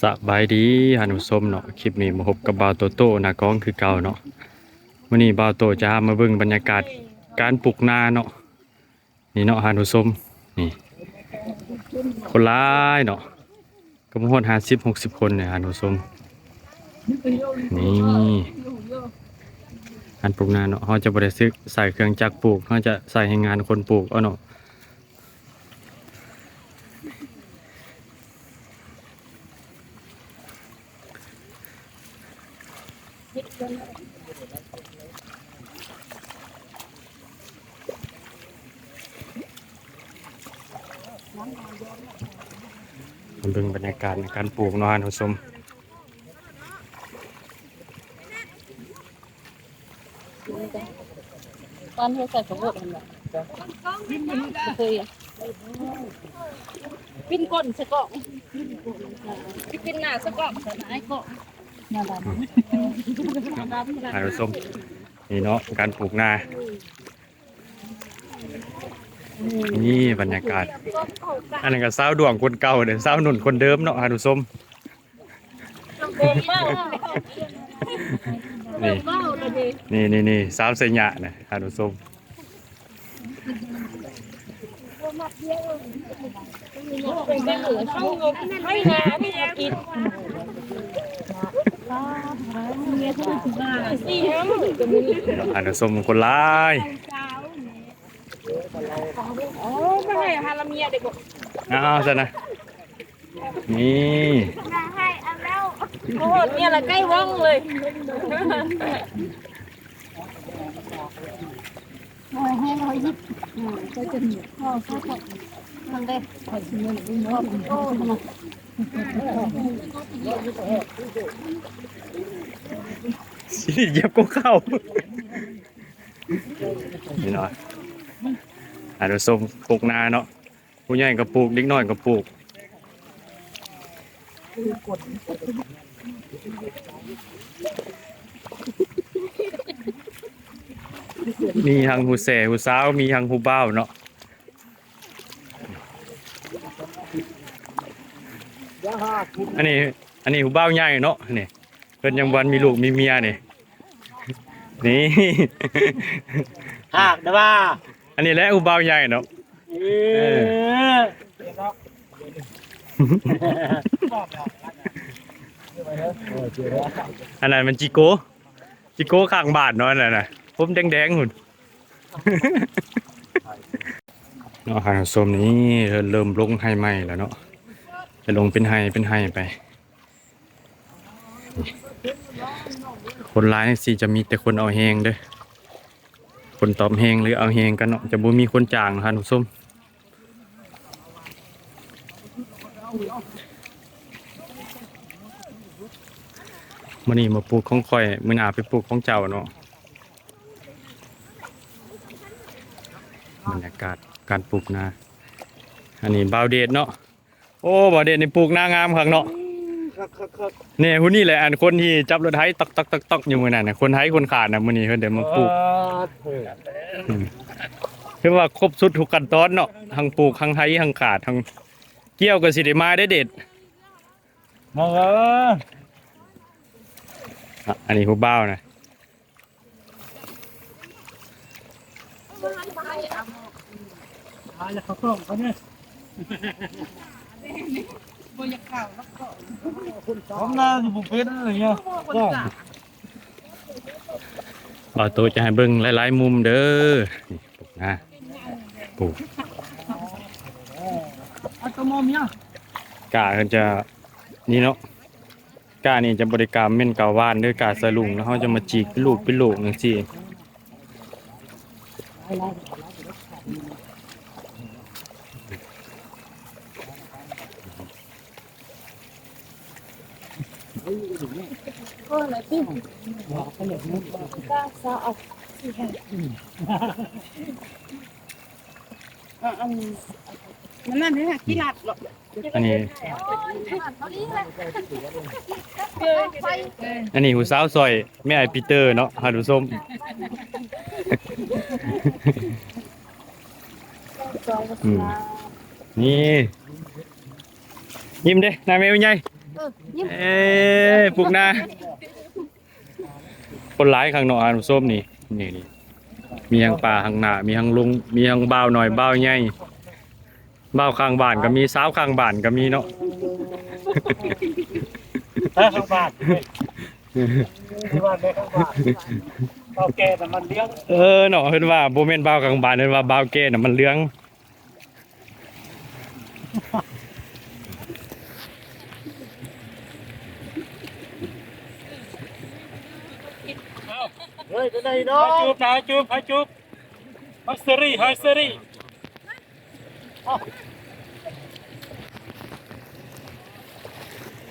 สบายดีฮานุสมเนาะคลิปนี้มาพบกับบาโตโต้นากองคือเก่าเนาะวันนี้บาโตจะมาเบิ่งบรรยากาศการปลูกนาเนาะนี่เนาะฮานุสมนี่คนร้ายเนาะก็มาฮอดห้าสิบหกสิบคนเนี่ยฮานุสมนี่การปลูกนาเนาะเขาจะบริสุทธิ์ใส่เครื่องจักรปลูกเขาจะใส่ให้งานคนปลูกเอาเนาะ มา เบิ่งบรรยากาศในการปลูกเนาะท่านผู้ชมตอนที่ใส่สมบูรณ์มันแบบเคยอะปิ้นก้นสะกอกปิ้นหน้าสะกอกสะไอ้กอกห นาดำหน้าดำท่านผู้ชมนี่เนาะการปลูกนา นี่บรรยากาศ อันนั้นก็สาวดวงคนเก่าเด้อสาวหนุ่นคนเดิมเนาะท่านผู้มนี่นี่นี่นี่สาวเสยหยะนะท่านผู้มเนแม่หลือช่องงมไม่นาไม่นากิน สี่ห้าหมื่นจะมีท่านผู้ชมคนร้ายโอ้ไม่ให้ฮาลาเมียเด็กบอกอ้าวซะนะนี่โอ้เนี่ยละใกล้ว่องเลยสิเหยียบก็เข้านี่เนาะท่านผู้ชมปลูกนาเนาะผู้ใหญ่ก็ปลูกเด็กน้อยก็ปลูกมีทางหูแสหูสาวมีทางหูเบ้าเนาะ อันนี้ อันนี้หูเบ้าใหญ่เนาะนี่เพิ่นยังวันมีลูกมีเมียนี่นี่หากนะว่าอันนี้แหละหูเบ้าใหญ่เนาะเอออันนั้นมันจิโก้จิโก้ข้างบ้านเนาะอันนั่นน่ะผมแดงๆหุ่นเนาะหางส้มนี้เริ่มลงให้ไหมแล้วเนาะ จะลงเป็นให้เป็นให้ไป คนร้ายสิจะมีแต่คนเอาแหงเด้อคนตอบแหงหรือเอาแหงกันเนาะจะบ่มีคนจ้างฮะหางส้มมื้อนี้มาปลูกของข่อยมื้อหนาไปปลูกของเจ้าเนาะบรรยากาศการปลูกนา อันนี้บาวเดชเนาะ โอ้บาวเดชนี่ปลูกนางามคักเนาะครับครับครับเนี่ยผู้นี่แหละอันคนที่จับรถไถตอกตอกตอกตอกอยู่มื้อนั้นน่ะคนไถคนขาดน่ะมื้อนี้เพิ่นเดี๋ยวมาปลูกคือว่าครบสุดทุกขั้นตอนเนาะทั้งปลูกทั้งไถทั้งขาดทั้งเกี่ยวก็สิได้มาได้เด็ดมาเอออะอันนี้ผู้บ่าวนะหาแล้วเขาส่งเขาเนี่ย ผมน่าจะบุกเป็นอะไรเงี้ยก็บ่าวโตจะให้เบิ่งหลายๆมุมเด้อนี่ปลูกนะปลูกอัตโนมัติกาเพิ่นจะนี่เนาะกานี่จะบริการเม่นกาวานด้วยกาสลุงแล้วเขาจะมาจีกเป็นลูกเป็นลูกจังซี่ โอ้เลยปิ้นก้าซาเอาอันนั้นนั่นนี่ยกีฬาหรออันนี้ อันนี้หูสาวซอยแม่ไอปีเตอร์เนาะหาดูส้มอืมนี่ยิ้มเด้นายแมวใหญ่ยิ้ม เอ้ยปลูกนาคนร้ายข้างนอกอ่านส้มนี่นี่นี่มีทั้งป่าทั้งหนามีทั้งลุงมีทั้งบ่าวหน่อยบ่าวใหญ่บ่าวข้างบ้านก็มีสาวข้างบ้านก็มีเนาะแม่ข้างบ้านที่บ้านแม่ข้างบ้านเอาแกแต่มันเลี้ยงเออเนาะเพิ่นว่าบ่แม่นบ่าวข้างบ้านเพิ่นว่าบ่าวแก่น่ะมันเหลือง ฮ้ยจะได้เนาะจูบนะจูบให้จูบฮัสซี่ฮัสซี่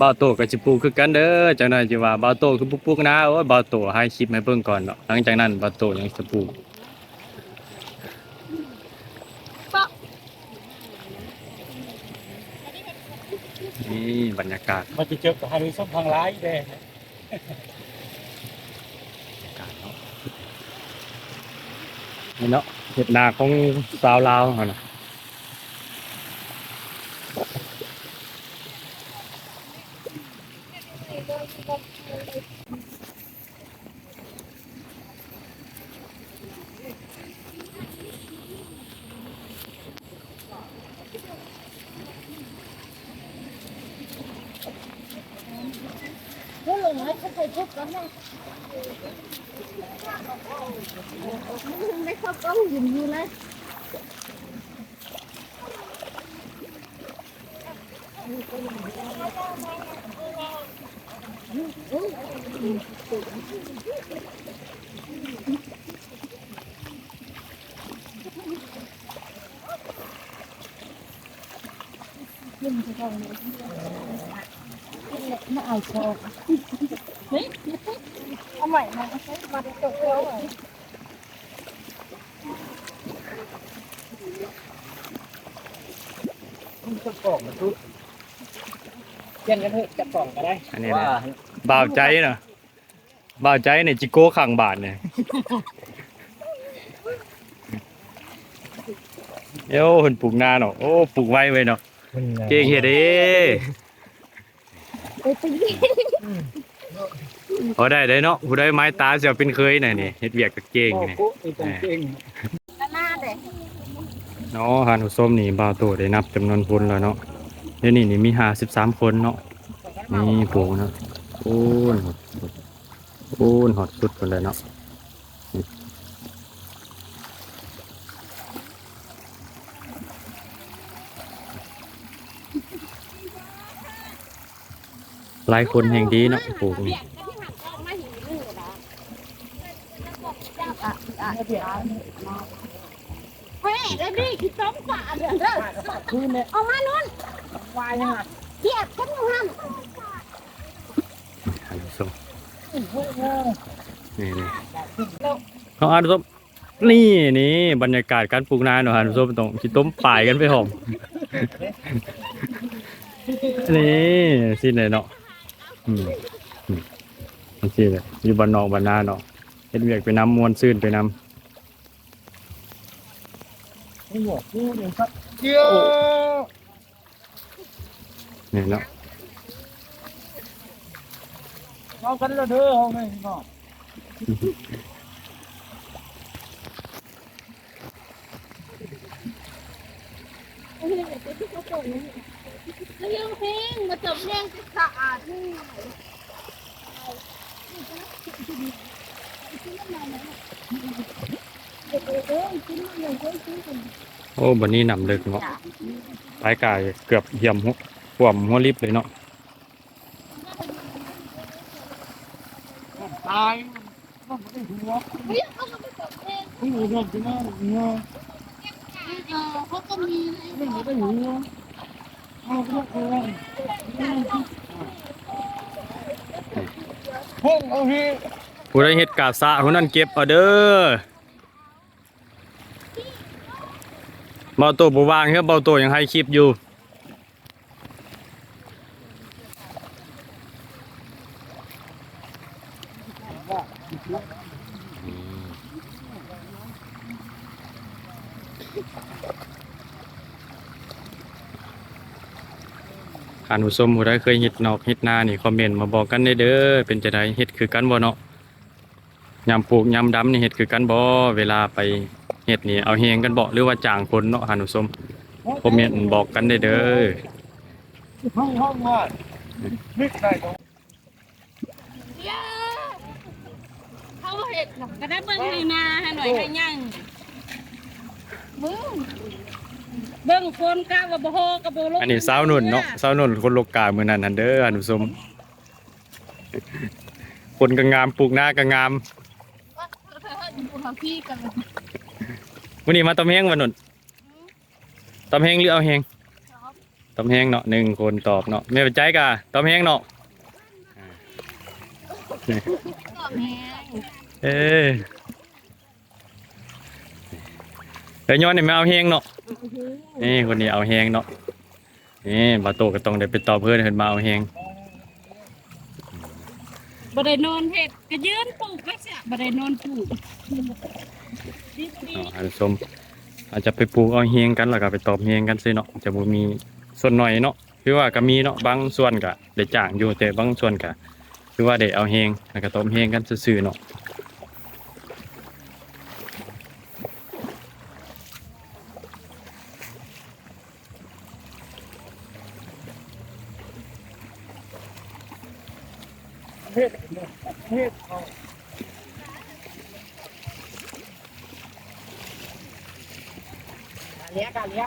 บ่าวโตก็สิปลูกคือกันเด้อจังได๋สิว่าบ่าวโตคือปลูกนาโอ้ยบ่าวโตให้คลิปให้เบิ่งก่อนเนาะหลังจากนั้นบ่าวโตยังสิปลูกนี่บรรยากาศมันจะเจอกับฮารุส้มทางร้ายแดง นี่เนาะเห็ดนาของสาวลาวหั่นน่ะเฮ้ยเลยเขาเคยทุบกันนะ ไม่ชอบก็หินอ ยู่เลยไม่เอาโชว์เฮ้ยเอาใหม่มาใช้มาตกแล้วอะจะกล่องมันทุกเย็นกันเถอะจะกล่องก็ได้อันนี้นะบ่าวใจเนาะบ่าวใจเนี่ยจิโก้ข้างบานเนี่ยเอ้าเพิ่นปลูกนาเนาะโอ้ปลูกไว้ไว้เนาะเก่งเฮ็ดเด้ ไปไปยิ พอได้ได้เนาะผู้ใดไม้ตาเสียเป็นเคยน่ะนี่เฮ็ดเวียกก็เก่งนี่เก่งหน้าเด็กเนาะหานุส้มนี่บ่าวโตได้นับจำนวนคนแล้วเนาะเดี๋ยวนี้นี่มี53คนเนาะนี่ปลูกเนาะโอ้นหดโอ้นหดสุดเพิ่นเลยเนาะหลายคนแห่งดีเนาะปลูกนี่ เฮ้ยแล้วนี่คือต้มฝาเด้อเด้อคืนเนี่ยเอามานุ่นวายยังไงเทียบกันอยู่ห้ามหานุส้มนี่นี่เอาหานุส้มนี่นี่บรรยากาศการปลูกนาเนาะหานุส้มตรงที่ต้มป่ายกันไปหอมนี่สิเลยเนาะอืมอืมนี่สิเลยอยู่บ้านนอกบ้านนาเนาะเฮ็ดเวียกไปน้ำมวนซื่นไปน้นี่ หมดนี่หนึ่งครับเกี่ยวำนี่เนาะเอากันแล้วเด้อเอาไงเนาะแล้วยังเพลงมาจบเพลงสะอาดนี่ โอ้บันนี้นำเลิกเนาะปลายกายเกือบเหี่ยมหัวขวมหัวลิบเลยเนาะตายมันไม่ได้หัวเฮ้ยเขาก็ไปจบเพลงที่หัวเนี่ยที่นั่นหัวเออเขาก็มีไม่ได้หัวเอาพวกเอาพวกเอาพี่ผู้ใดเฮ็ดกาบสะผู้นั้นเก็บเอาเด้อ เบาโตบ่วางเฮ้ยเบาโตยังให้คลิปอยู่ท่านผู้ชมผู้ใดเคยเฮ็ดนอกเฮ็ดนานี่คอมเมนต์มาบอกกันได้เด้อเป็นจะไดเฮ็ดคือกันบ่เนาะยามปลูกยามดำนี่เฮ็ดคือกันบ่เวลาไป เฮ็ดนี่เอาแฮงกันบ่หรือว่าจ้างคนเนาะท่านผู้ชมคอมเมนบอกกันได้เด้อห้องห้องว่ามิกใส่ตรงย่าเขาเห็ดก็ได้เบิ่งให้นาให้หน่อยให้ยังมึงเบิ่งคนกะว่าบ่โฮกับบ่ลงอันนี้สาวนุ่นเนาะสาวนุ่นคนโลกามื้อนั้นหั่นเด้อท่านผู้ชมคนก็งามปลูกหน้าก็งามพี่กัน มื้อนี้มาตำแฮงวันนุ่นตำแฮงหรือเอาแฮงตำแฮงเนาะหนึ่งคนตอบเนาะแม่เป็นใจกะตำแฮงเนาะก็แม่งเอ้ยเดี๋ยวย้อนนี่มาเอาแฮงเนาะนี่คนนี้เอาแฮงเนาะนี่บาโตก็ต้องได้ไปตอบเพื่อนเพิ่นมาเอาแฮงบ่ได้นอนเฮ็ดก็ยืนปลูกไว้ซะบ่ได้นอนปลูกดีดี เนาะอันสมอาจจะไปปลูกเอาแฮงกันแล้วก็ไปตอบแฮงกันซิเนาะจะบ่มีส่วนหน่อยเนาะคือว่าก็มีเนาะบางส่วนก็ได้จ้างอยู่แต่บางส่วนก็คือว่าได้เอาแฮงแล้วก็ตอบแฮงกันซื่อๆเนาะเทศเทศ เอาเลี้ยกันเลี้ย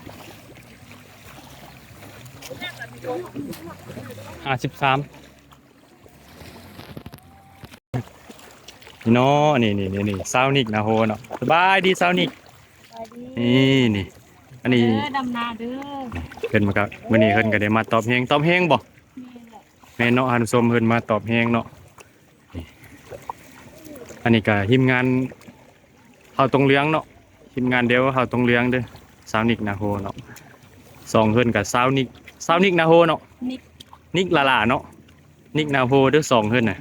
ห้าสิบสามนี่เนาะนี่นี่นี่นี่ซาวนิกนะโฮเนาะสบายดีซาวนิกไปดีนี่นี่อันนี้เด้อดำนาเด้อเพิ่นมาก็มื้อนี้เพิ่นก็ได้มาตอบแฮงตอบแฮงบ่แม่แหละแม่เนาะหันสมเพิ่นมาตอบแฮงเนาะนี่อันนี้ก็ทีมงานเฮาตรงเลี้ยงเนาะทีมงานเดียวเฮาตรงเลี้ยงเด้อ ซาวนิกนะโฮเนาะสองเพิ่นก็ซาวนิกซาวนิกนะโฮเนาะนิกนิกลาลาเนาะนิกนาโฮเด้อสองเพิ่นน่ะ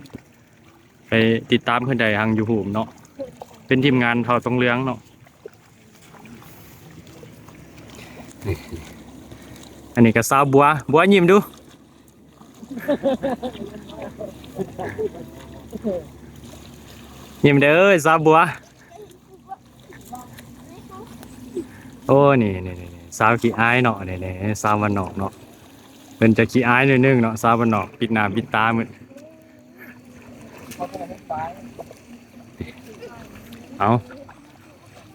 ไปติดตามเพิ่นได้ทาง YouTube เนาะเป็นทีมงานเฮาตรงเลี้ยงเนาะอันนี้ก็สาวบัวบัวยิ้มดูยิ้มเด้อสาวบัว โอ้นี่นี่นี่สาวขี้อายเนาะนี่นี่สาววันนอกเนาะเพิ่นจะขี้อายหนิดนึงเนาะสาววันนอกปิดหน้าปิดตามือเอา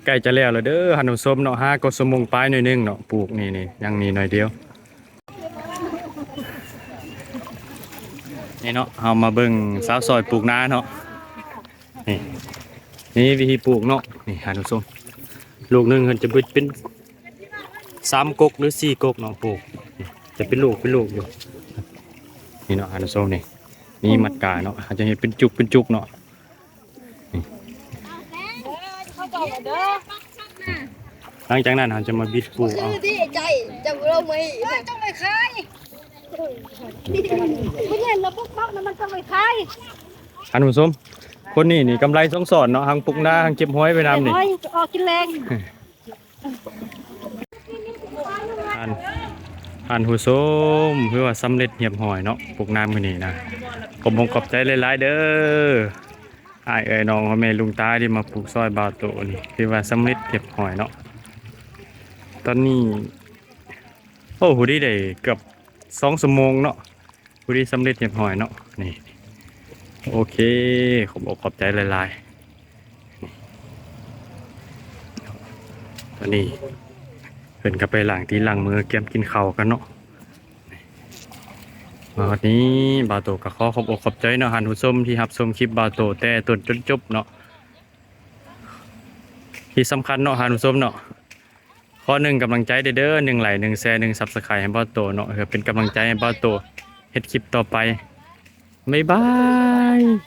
ใกล้จะแล้วแล้วเด้อหันผู้มเนาะห้าก็สมงปลายหน่อยนึงเนาะปลูกนี่นี่ยังนี่หน่อยเดียวนี่เนาะเอามาเบิ่งสาวซอยปลูกนาเนาะนี่นี่วิธีปลูกเนาะนี่หันผู้ม ลูกหนึงเพิ่นจะเบิดเป็นสามกกหรือสี่กกเนาะปลูกนี่จะเป็นลูกเป็นลูกอยู่นี่เนาะหันผู้ชมนี่นี่มัดกาเนาะอาจจะเห็นเป็นจุกเป็นจุกเนาะเขาบอกว่าเด้อหลังจากนั้นเราจะมาบิดปลูกเอาที่ใจจะเราไม่เอ้ยต้องไปขายไม่เห็นแล้วพวกพักนั้นมันต้องไปขายหันผู้ชม คนนี้นี่กำไรสองสอนเนาะหังปลูกนาหังเก็บห้อยไว้นำนี่โอ้ยออกกินแรงหันหันผู้ชมเพื่อว่าสำเร็จเหียบหอยเนาะปลูกน้ำมื้อนี้นะผมผมขอบใจหลายๆเด้ออ้ายเอ้ยน้องพ่อแม่ลุงตาที่มาปลูกซอยบาวโตนี่คือว่าสำเร็จเก็บหอยเนาะตอนนี้ โอ้หูดีได้เกือบสองชั่วโมงเนาะหูดีสำเร็จเก็บหอยเนาะนี่ โอเค ขอบอกขอบใจหลายๆตอนนี้เพิ่นก็ไปหล้างที่หล้างมือเกียมกินข้าวกันเนาะมาวันนี้บาโตก็ขอขอบอกขอบใจเนาะหันผู้มที่รับชมคลิปบาโตแต่ต้นจนจบเนาะที่สำคัญเนาะหันผู้มเนาะข้อหนึ่งกำลังใจเด้อหนึ่งไหลหนึ่งแชร์หนึ่งซับสไครต์ให้บาโตเนาะเพื่อเป็นกำลังใจให้บาโตเฮ็ดคลิปต่อไป Bye-bye!